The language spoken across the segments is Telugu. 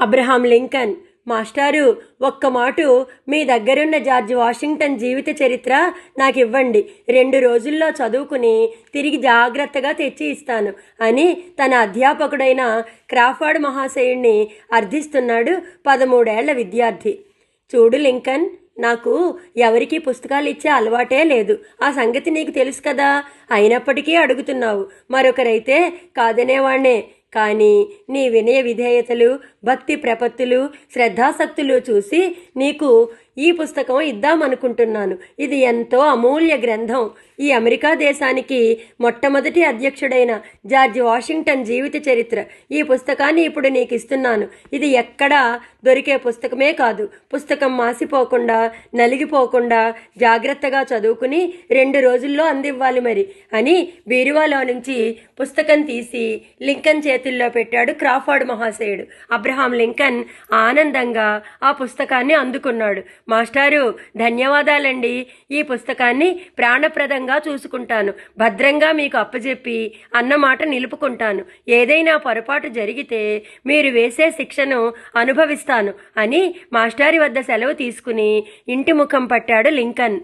అబ్రహాం లింకన్ మాస్టారు ఒక్క మాటు మీ దగ్గరున్న జార్జ్ వాషింగ్టన్ జీవిత చరిత్ర నాకు ఇవ్వండి రెండు రోజుల్లో చదువుకుని తిరిగి జాగ్రత్తగా తెచ్చి ఇస్తాను అని తన అధ్యాపకుడైన క్రాఫర్డ్ మహాశయుణ్ణి అర్థిస్తున్నాడు పదమూడేళ్ళ విద్యార్థి. చూడు లింకన్ నాకు ఎవరికీ పుస్తకాలు ఇచ్చే అలవాటే లేదు. ఆ సంగతి నీకు తెలుసు కదా? అయినప్పటికీ అడుగుతున్నావు. మరొకరైతే కాదనేవాణ్ణే. కానీ నీ వినయ విధేయతలు భక్తి ప్రపత్తులు శ్రద్ధాసక్తులు చూసి నీకు ఈ పుస్తకం ఇద్దామనుకుంటున్నాను. ఇది ఎంతో అమూల్య గ్రంథం. ఈ అమెరికా దేశానికి మొట్టమొదటి అధ్యక్షుడైన జార్జ్ వాషింగ్టన్ జీవిత చరిత్ర. ఈ పుస్తకాన్ని ఇప్పుడు నీకు ఇస్తున్నాను. ఇది ఎక్కడా దొరికే పుస్తకమే కాదు. పుస్తకం మాసిపోకుండా నలిగిపోకుండా జాగ్రత్తగా చదువుకుని రెండు రోజుల్లో అందివ్వాలి మరి అని బీరువాలో నుంచి పుస్తకం తీసి లింకన్ చేతుల్లో పెట్టాడు క్రాఫర్డ్ మహాశయుడు. అబ్రహాం లింకన్ ఆనందంగా ఆ పుస్తకాన్ని అందుకున్నాడు. మాస్టారు ధన్యవాదాలండి. ఈ పుస్తకాన్ని ప్రాణప్రదంగా చూసుకుంటాను. భద్రంగా మీకు అప్పజెప్పి అన్నమాట నిలుపుకుంటాను. ఏదైనా పొరపాటు జరిగితే మీరు వేసే శిక్షను అనుభవిస్తాను అని మాస్టారి వద్ద సెలవు తీసుకుని ఇంటి ముఖం పట్టాడు లింకన్.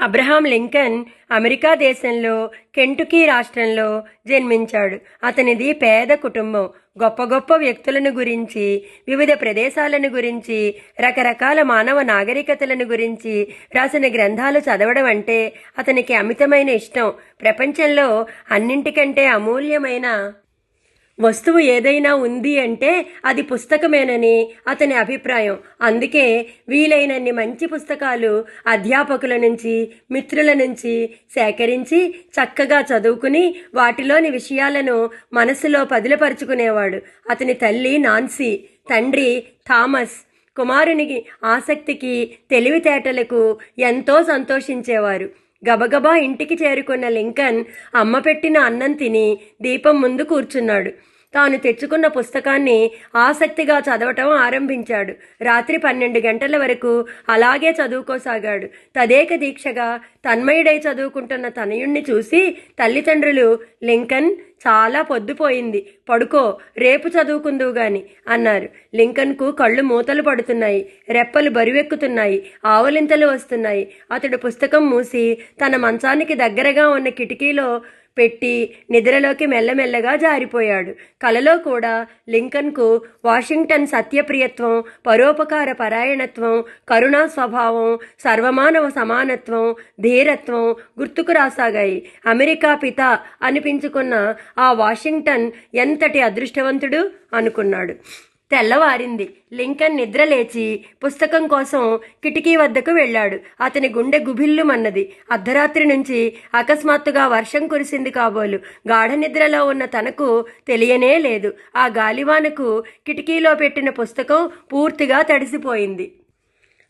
అబ్రహాం లింకన్ అమెరికా దేశంలో కెంటుకీ రాష్ట్రంలో జన్మించాడు. అతనిది పేద కుటుంబం. గొప్ప గొప్ప వ్యక్తులను గురించి వివిధ ప్రదేశాలను గురించి రకరకాల మానవ నాగరికతలను గురించి రాసిన గ్రంథాలు చదవడం అంటే అతనికి అమితమైన ఇష్టం. ప్రపంచంలో అన్నింటికంటే అమూల్యమైన వస్తువు ఏదైనా ఉంది అంటే అది పుస్తకమేనని అతని అభిప్రాయం. అందుకే వీలైనన్ని మంచి పుస్తకాలు అధ్యాపకుల నుంచి మిత్రుల నుంచి సేకరించి చక్కగా చదువుకుని వాటిలోని విషయాలను మనసులో పదిలపరుచుకునేవాడు. అతని తల్లి నాన్సీ తండ్రి థామస్ కుమారునికి ఆసక్తికి తెలివితేటలకు ఎంతో సంతోషించేవారు. గబగబా ఇంటికి చేరుకున్న లింకన్ అమ్మ పెట్టిన అన్నం తిని దీపం ముందు కూర్చున్నాడు. తాను తెచ్చుకున్న పుస్తకాన్ని ఆసక్తిగా చదవటం ఆరంభించాడు. రాత్రి పన్నెండు గంటల వరకు అలాగే చదువుకోసాగాడు. తదేక దీక్షగా తన్మయుడై చదువుకుంటున్న తనయుణ్ణి చూసి తల్లిదండ్రులు లింకన్ చాలా పొద్దుపోయింది పడుకో రేపు చదువుకుందువు గాని అన్నారు. లింకన్కు కళ్ళు మూతలు పడుతున్నాయి. రెప్పలు బరువెక్కుతున్నాయి. ఆవలింతలు వస్తున్నాయి. అతడు పుస్తకం మూసి తన మంచానికి దగ్గరగా ఉన్న కిటికీలో పెట్టి నిద్రలోకి మెల్లమెల్లగా జారిపోయాడు. కలలో కూడా లింకన్కు వాషింగ్టన్ సత్యప్రియత్వం పరోపకార పరాయణత్వం కరుణా స్వభావం సర్వమానవ సమానత్వం ధీరత్వం గుర్తుకు రాసాగాయి. అమెరికా పిత అనిపించుకున్న ఆ వాషింగ్టన్ ఎంతటి అదృష్టవంతుడు అనుకున్నాడు. తెల్లవారింది. లింకన్ నిద్రలేచి పుస్తకం కోసం కిటికీ వద్దకు వెళ్ళాడు. అతని గుండె గుభిల్లుమన్నది అర్ధరాత్రి నుంచి అకస్మాత్తుగా వర్షం కురిసింది కాబోలు. గాఢ నిద్రలో ఉన్న తనకు తెలియనే లేదు. ఆ గాలివానకు కిటికీలో పెట్టిన పుస్తకం పూర్తిగా తడిసిపోయింది.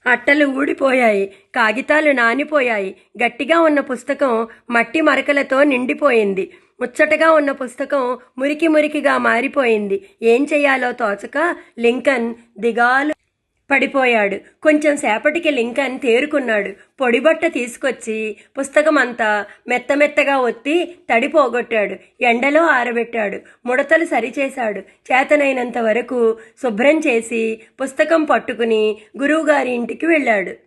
అట్టలు ఊడిపోయాయి. కాగితాలు నానిపోయాయి. గట్టిగా ఉన్న పుస్తకం మట్టి మరకలతో నిండిపోయింది. ముచ్చటగా ఉన్న పుస్తకం మురికి మురికిగా మారిపోయింది. ఏం చేయాలో తోచక లింకన్ దిగాలు పడిపోయాడు. కొంచెం సేపటికి లింకన్ తేరుకున్నాడు. పొడిబట్ట తీసుకొచ్చి పుస్తకం అంతా మెత్తమెత్తగా ఒత్తి తడి పోగొట్టాడు. ఎండలో ఆరబెట్టాడు. ముడతలు సరిచేశాడు. చేతనైనంత వరకు శుభ్రం చేసి పుస్తకం పట్టుకుని గురువుగారి ఇంటికి వెళ్ళాడు.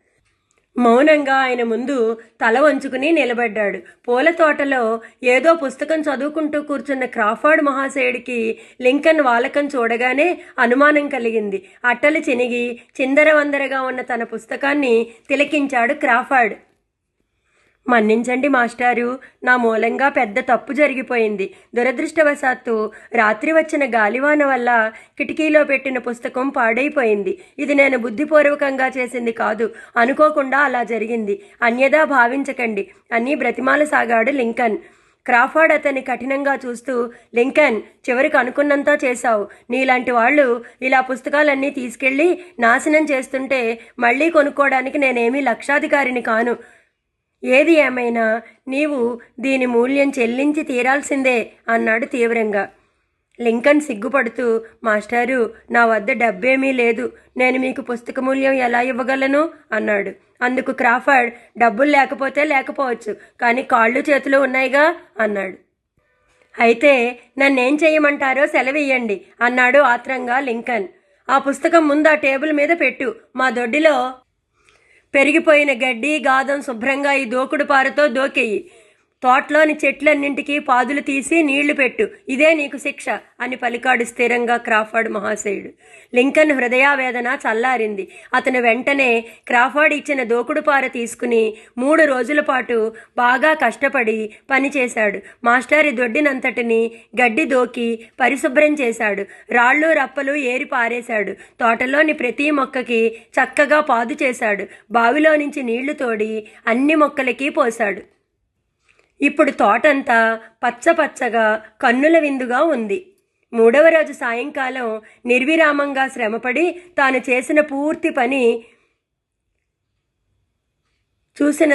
మౌనంగా ఆయన ముందు తల వంచుకుని నిలబడ్డాడు. పూల తోటలో ఏదో పుస్తకం చదువుకుంటూ కూర్చున్న క్రాఫర్డ్ మహాశయుడికి లింకన్ వాలకం చూడగానే అనుమానం కలిగింది. అట్టలు చినిగి చిందరవందరగా ఉన్న తన పుస్తకాన్ని తిలకించాడు క్రాఫర్డ్. మన్నించండి మాస్టారు. నా మూలంగా పెద్ద తప్పు జరిగిపోయింది. దురదృష్టవశాత్తు రాత్రి వచ్చిన గాలివాన వల్ల కిటికీలో పెట్టిన పుస్తకం పాడైపోయింది. ఇది నేను బుద్ధిపూర్వకంగా చేసింది కాదు. అనుకోకుండా అలా జరిగింది. అన్యదా భావించకండి. అని బ్రతిమాల సాగాడు లింకన్. క్రాఫర్డ్ అతన్ని కఠినంగా చూస్తూ లింకన్ చివరికి అనుకున్నంతా చేశావు. నీలాంటి వాళ్ళు ఇలా పుస్తకాలన్నీ తీసుకెళ్ళి నాశనం చేస్తుంటే మళ్ళీ కొనుక్కోవడానికి నేనేమీ లక్షాధికారిని కాను. ఏది ఏమైనా నీవు దీని మూల్యం చెల్లించి తీరాల్సిందే అన్నాడు తీవ్రంగా. లింకన్ సిగ్గుపడుతూ మాస్టారు నా వద్ద డబ్బేమీ లేదు. నేను మీకు పుస్తక మూల్యం ఎలా ఇవ్వగలను? అన్నాడు. అందుకు క్రాఫర్డ్ డబ్బులు లేకపోతే లేకపోవచ్చు కానీ కాళ్ళు చేతులు ఉన్నాయిగా? అన్నాడు. అయితే నన్నేం చేయమంటారో సెలవియ్యండి అన్నాడు ఆత్రంగా లింకన్. ఆ పుస్తకం ముందు ఆ టేబుల్ మీద పెట్టు మా దొడ్డిలో పెరిగిపోయిన గడ్డి గాదం శుభ్రంగా ఈ దోకుడు పారతో దోకేయి. తోటలోని చెట్లన్నింటికీ పాదులు తీసి నీళ్ళు పెట్టు. ఇదే నీకు శిక్ష అని పలికాడు స్థిరంగా క్రాఫర్డ్ మహాశయుడు. లింకన్ హృదయావేదన చల్లారింది. అతను వెంటనే క్రాఫర్డ్ ఇచ్చిన దోకుడు పార తీసుకుని మూడు రోజుల పాటు బాగా కష్టపడి పనిచేశాడు మాస్టారి దొడ్డినంతటిని గడ్డి దోకి పరిశుభ్రం చేశాడు. రాళ్ళు రప్పలు ఏరి పారేశాడు. తోటలోని ప్రతి మొక్కకి చక్కగా పాదు చేశాడు. బావిలో నుంచి నీళ్ళు తోడి అన్ని మొక్కలకి పోశాడు. ఇప్పుడు తోటంతా పచ్చపచ్చగా కన్నుల విందుగా ఉంది. మూడవ రోజు సాయంకాలం నిర్విరామంగా శ్రమపడి తాను చేసిన పూర్తి పని చూసిన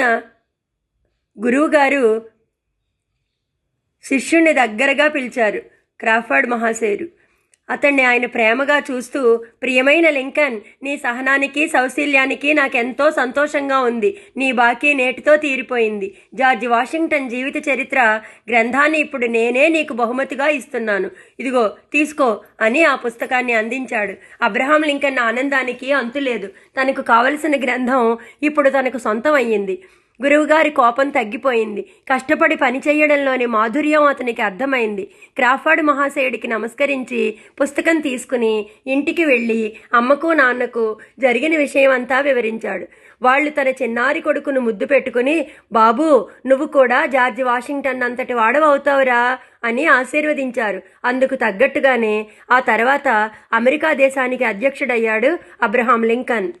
గురువుగారు శిష్యుణ్ణి దగ్గరగా పిలిచారు. క్రాఫర్డ్ మహాశయుడు అతన్ని ఆయన ప్రేమగా చూస్తూ ప్రియమైన లింకన్ నీ సహనానికి సౌశీల్యానికి నాకెంతో సంతోషంగా ఉంది. నీ బాకీ నేటితో తీరిపోయింది. జార్జ్ వాషింగ్టన్ జీవిత చరిత్ర గ్రంథాన్ని ఇప్పుడు నేనే నీకు బహుమతిగా ఇస్తున్నాను. ఇదిగో తీసుకో అని ఆ పుస్తకాన్ని అందించాడు. అబ్రహాం లింకన్ ఆనందానికి అంతులేదు. తనకు కావలసిన గ్రంథం ఇప్పుడు తనకు సొంతం అయ్యింది గురువుగారి కోపం తగ్గిపోయింది. కష్టపడి పని చేయడంలోని మాధుర్యం అతనికి అర్థమైంది. క్రాఫర్డ్ మహాశయుడికి నమస్కరించి పుస్తకం తీసుకుని ఇంటికి వెళ్ళి అమ్మకు నాన్నకు జరిగిన విషయం అంతా వివరించాడు. వాళ్ళు తన చిన్నారి కొడుకును ముద్దు పెట్టుకుని బాబు నువ్వు కూడా జార్జ్ వాషింగ్టన్ అంతటి వాడవవుతావురా అని ఆశీర్వదించారు. అందుకు తగ్గట్టుగానే ఆ తర్వాత అమెరికా దేశానికి అధ్యక్షుడయ్యాడు అబ్రహాం లింకన్.